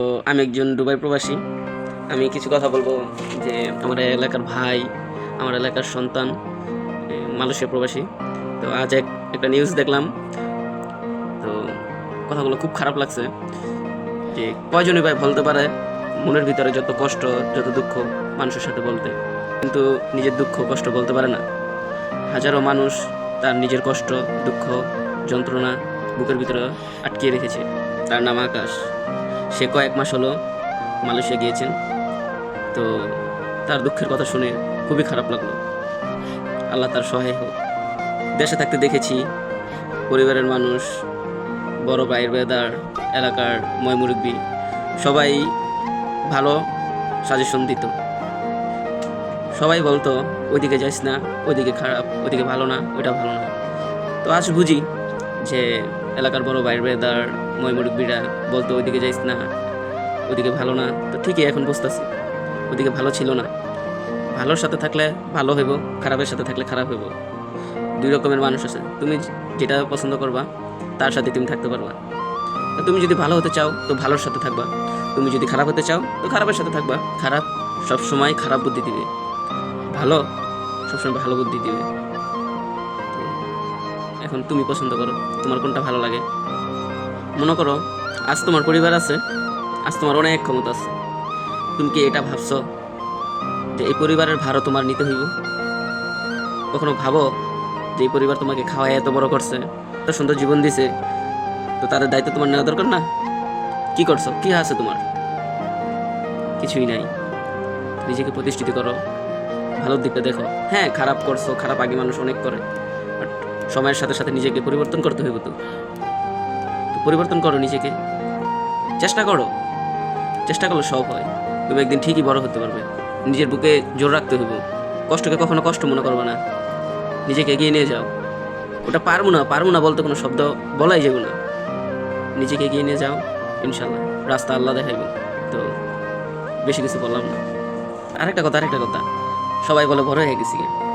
তো আমি একজন দুবাই প্রবাসী। আমি কিছু কথা বলব যে আমার এলাকার ভাই, আমার এলাকার সন্তান মালয়েশিয়া প্রবাসী। তো আজ এক একটা নিউজ দেখলাম। তো কথাগুলো খুব খারাপ লাগছে যে কয়জনই ভাই বলতে পারে মনের ভিতরে যত কষ্ট, যত দুঃখ মানুষের সাথে বলতে। কিন্তু নিজের দুঃখ, কষ্ট বলতে পারে না। হাজারো মানুষ তার নিজের কষ্ট, দুঃখ, যন্ত্রণা বুকের ভিতরে আটকিয়ে রেখেছে। তার নাম আকাশ। সে কয়েক মাস হলো মালয়েশিয়া গিয়েছেন। তো তার দুঃখের কথা শুনে খুবই খারাপ লাগল। আল্লাহ তার সহায় হোক। দেশে থাকতে দেখেছি পরিবারের মানুষ, বড় ভাইয়ের বেদার, এলাকার ময়মুরব্বী সবাই ভালো সাজেশন দিত। সবাই বলতো, ওইদিকে যাইস না, ওইদিকে খারাপ, ওইদিকে ভালো না, ওইটা ভালো না। তো আজ বুঝি যে এলাকার বড় ভাইয়ের বেদার ময়মুরব্বীরা বলতো, ওইদিকে যাইস না, ওইদিকে ভালো না। তো ঠিকই এখন বুঝতেছি, ওইদিকে ভালো ছিল না। ভালোর সাথে থাকলে ভালো হইব, খারাপের সাথে থাকলে খারাপ হইব। দুই রকমের মানুষ আছে। তুমি যেটা পছন্দ করবা, তার সাথে তুমি থাকতে পারবা। তুমি যদি ভালো হতে চাও, তো ভালোর সাথে থাকবা। তুমি যদি খারাপ হতে চাও, তো খারাপের সাথে থাকবা। খারাপ সবসময় খারাপ বুদ্ধি দিবে। ভালো সবসময় ভালো বুদ্ধি দিবে। এখন তুমি পছন্দ করো, তোমার কোনটা ভালো লাগে? মনে করো, আজ তোমার পরিবার আছে, আজ তোমার অনেক ক্ষমতা আছে। তুমি কি এটা ভাবছ যে এই পরিবারের ভারও তোমার নিতে হইব? কখনো ভাবো যে এই পরিবার তোমাকে খাওয়ায় এত বড় করছে, এত সুন্দর জীবন দিছে, তো তাদের দায়িত্ব তোমার নেওয়া দরকার না? কি করছ? কি আছে তোমার? কিছুই নাই। নিজেকে প্রতিষ্ঠিত করো, ভালোর দিকটা দেখো। হ্যাঁ খারাপ করছ, খারাপ আগে মানুষ অনেক করে। সময়ের সাথে সাথে নিজেকে পরিবর্তন করতে হইব তো। পরিবর্তন করো নিজেকে। চেষ্টা করো। চেষ্টা করলে সব হয়। তুমি একদিন ঠিকই বড় হতে পারবে। নিজের বুকে জোর রাখতে হইব। কষ্টকে কখনো কষ্ট মনে করবে না। নিজেকে এগিয়ে নিয়ে যাও। ওটা পারব না পারব না বলতে কোনো শব্দ বলাই যাবে না। নিজেকে এগিয়ে নিয়ে যাও ইনশাল্লাহ রাস্তা আল্লাহ দেখাইব। তো বেশি কিছু বললাম না। আরেকটা কথা আরেকটা কথা। সবাই বলে বড় হয়ে গেছি।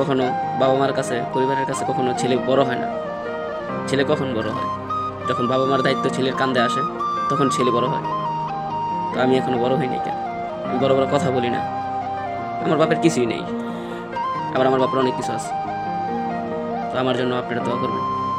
কখনো বাবা মার কাছে, পরিবারের কাছে কখনো ছেলে বড় হয় না। ছেলে কখন বড় হয়? যখন বাবা মার দায়িত্ব ছেলের কান্দে আসে, তখন ছেলে বড় হয়। তো আমি এখনও বড় হইনি কেন? আমি বড় বড় কথা বলি না। আমার বাপের কিছুই নেই। আবার আমার বাপের অনেক কিছু আছে। তো আমার জন্য আপনারা দোয়া করবেন।